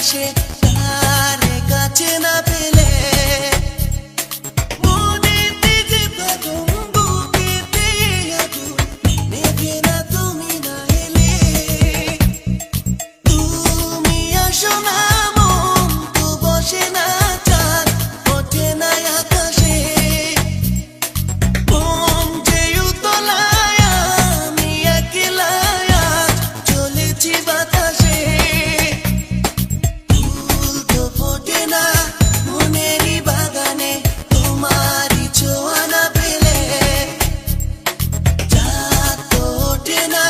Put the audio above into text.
আসে তার কাছে না পেলে and I